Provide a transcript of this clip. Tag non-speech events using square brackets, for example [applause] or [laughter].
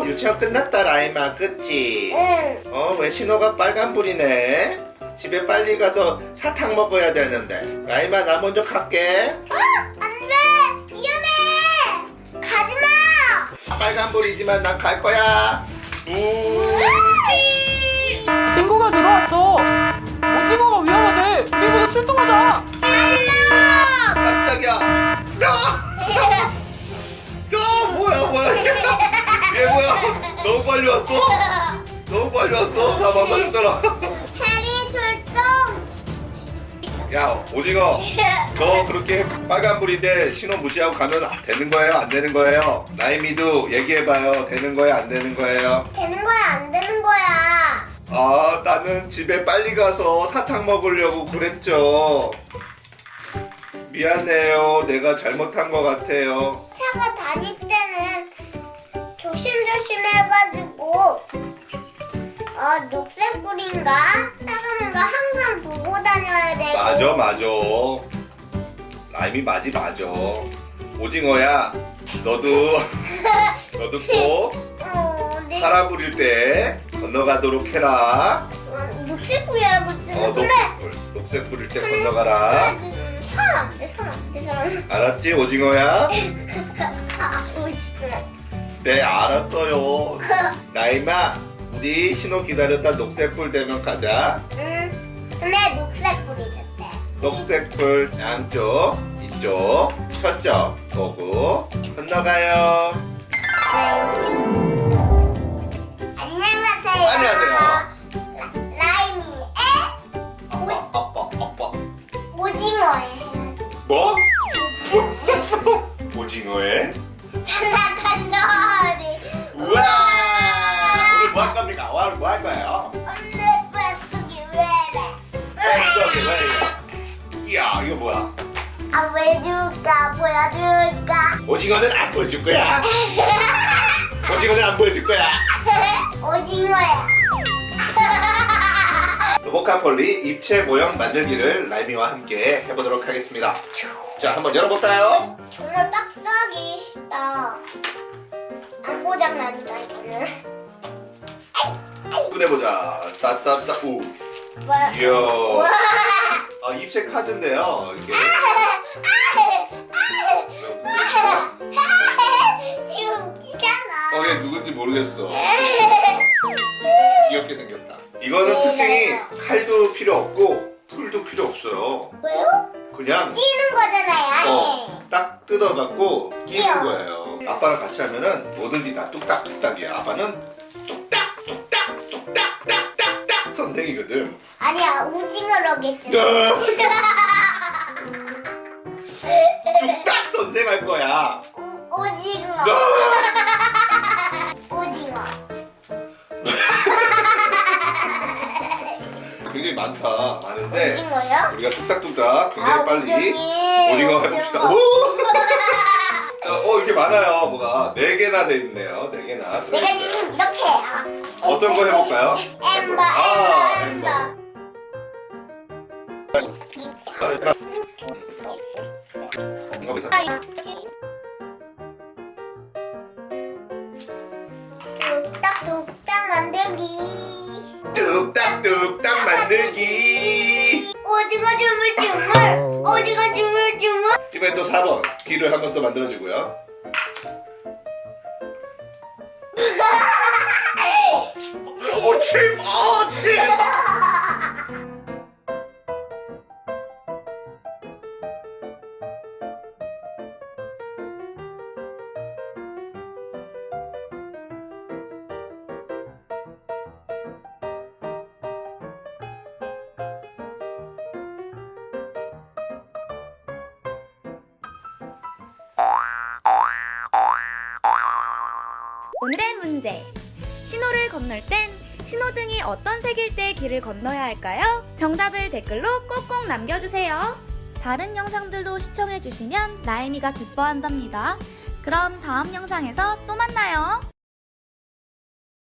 어 유치원 끝났다 라임아 그치? 응. 어왜 신호가 빨간불이네? 집에 빨리 가서 사탕 먹어야 되는데 라임아 나 먼저 갈게 안돼 위험해. 가지 마. 빨간불이지만 난 갈 거야 우 너무 빨리 왔어? 너무 빨리 왔어. 나 만나줬잖아. 해리 출동. 야 오징어. [laughs] 너 그렇게 빨간불인데 신호 무시하고 가면 되는 거예요? 안 되는 거예요? 라이미도 얘기해봐요. 되는 거예요? 안 되는 거예요? 되는 거야 안 되는 거야. 아 나는 집에 빨리 가서 사탕 먹으려고 그랬죠. 미안해요. 내가 잘못한 것 같아요. 차가 때는 조심조심 해가지고 어 녹색불인가? 빨간불인가 항상 보고 다녀야 되고. 맞아 맞아. 라임이 맞이 맞아. 오징어야 너도. [laughs] 너도 꼭 어, 네. 파란 불일 때 건너가도록 해라. 어, 녹색불이라고 했잖아 어 근데 녹색불 녹색불일 때 건너가라. 사람 내 사람 내 사람. 알았지 오징어야? [laughs] 네 알았어요. 나이마 우리 신호 기다렸다 녹색불 되면 가자. 응. 근데 녹색 불이 됐대. 녹색불 양쪽 이쪽 첫쪽 보고 건너가요. 안녕하세요. 안녕하세요. 라- 라임이의 아빠 아빠 아빠. 오징어예요 뭐? 오징어에? 장난간다리 오징어는 안 보여줄 거야. 오징어는 안 보여줄 거야. 오징어야. [laughs] 로보카폴리 입체 모형 만들기를 라이미와 함께 해보도록 하겠습니다. 자 한번 열어볼까요? 정말 빡세하기 쉽다. 안 고장 난다 이거는. 꺼내보자. 따따따 우 와. 이야. 와. 아, 입체 카드인데요. 이게 모르겠어 [laughs] 귀엽게 생겼다 이거는 특징이 칼도 필요 없고 풀도 필요 없어요 왜요? 그냥 뛰는 거잖아요. 아예. 어, 딱 뜯어갖고 끼는. 거예요 아빠랑 같이 하면은 뭐든지 다 뚝딱뚝딱이야 아빠는 뚝딱 뚝딱 뚝딱 딱딱딱 선생이거든 아니야 오징어로겠지. [laughs] 굉장히 많다 많은데 오징어요? 우리가 뚝딱뚝딱 굉장히 아, 빨리 오징이. 오징어 해봅시다 오징어. 오! [laughs] 자, 어 이렇게 많아요 뭐가 네 개나 돼 있네요 네 개나 내가 들어있어요. 지금 이렇게 해요. 어떤 거 해볼까요? 엠버, 아, 엠버, 엠버. 뚝딱뚝딱 만들기. 뚝딱뚝딱 만들기 오징어 주물주물. 오징어 주물주물. 이번엔 또 4번 귀를 한 번 더 만들어주고요 [laughs] 어, 침! 아, 침! 오늘의 문제. 신호를 건널 땐 신호등이 어떤 색일 때 길을 건너야 할까요? 정답을 댓글로 꼭꼭 남겨주세요. 다른 영상들도 시청해주시면 라임이가 기뻐한답니다. 그럼 다음 영상에서 또 만나요.